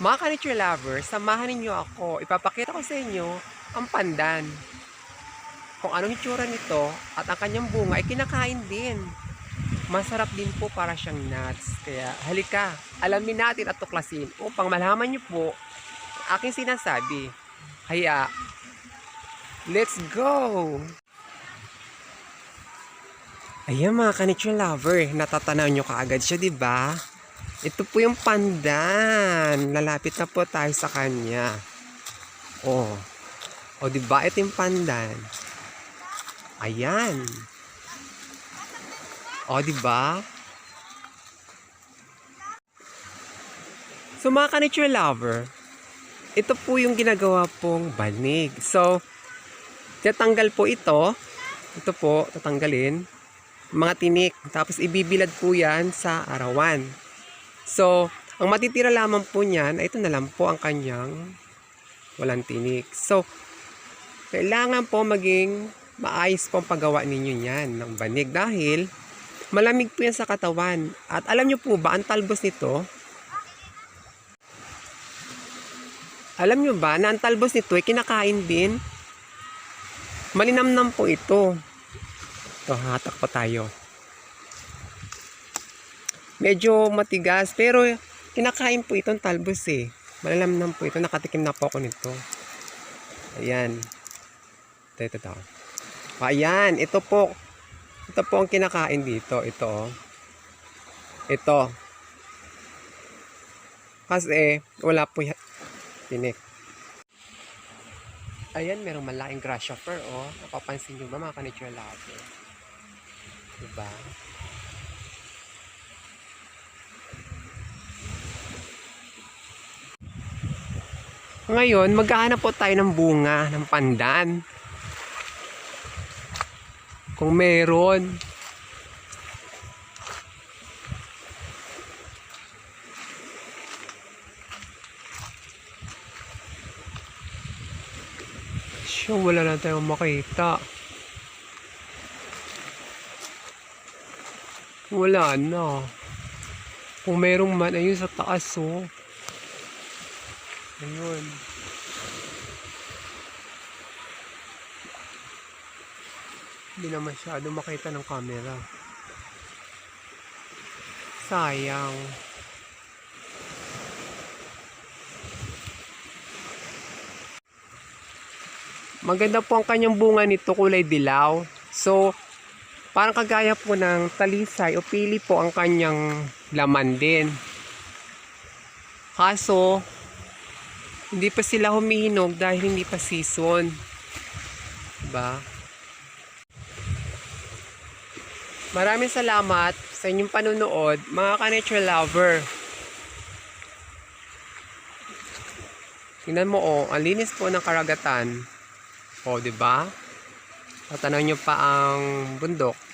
Mga ka-nature lovers, samahan ninyo ako. Ipapakita ko sa inyo ang pandan. Kung anong itsura nito at ang kanyang bunga ay kinakain din. Masarap din po para siyang nuts. Kaya halika, alamin natin at tuklasin upang malaman niyo po aking sinasabi. Haya, let's go! Ayan mga ka-nature lover, natatanaw nyo kaagad siya, di ba? Ito po yung pandan. Lalapit na po tayo sa kanya. Oh. O, di ba? Ito yung pandan. Ayan. O, di ba? So, mga ka-nature lover, ito po yung ginagawa pong banig. So, tatanggal po ito. Ito po, tatanggalin. Mga tinik. Tapos, ibibilad po yan sa arawan. So, ang matitira lamang po niyan, ay ito na lang po ang kanyang walang tinik. So, kailangan po maging maayos po ang paggawa ninyo niyan ng banig dahil malamig po yan sa katawan. At alam nyo po ba, ang talbos nito, alam nyo ba na ang talbos nito ay kinakain din? Malinamnam po ito. Ito, hatak pa tayo medyo matigas pero kinakain po itong talbos eh. Malalamnam po ito nakatikim na po ako nito. Ayan. Ito ito ito. Ayan ito po. Ito po ang kinakain dito. Ito oh. ito. Kasi wala po yan tinik. Ayan merong malaking grasshopper oh. Napapansin nyo ba mga ka-nature lover diba Ngayon, maghahanap po tayo ng bunga ng pandan. Kung meron. Siya, wala na tayong makita. Wala na. Kung merong man, ayun sa taas, oh. Ayun. Hindi na masyado makita ng camera. Sayang. Maganda po ang kanyang bunga nito, kulay dilaw. So, parang kagaya po ng talisay o pili po ang kanyang laman din. Kaso, hindi pa sila humihinog dahil hindi pa season. Diba? Maraming salamat sa inyong panunood, mga ka-nature lover. Tingnan mo oh, ang linis po ng karagatan. Oh, 'di ba? Tatanaw nyo pa ang bundok.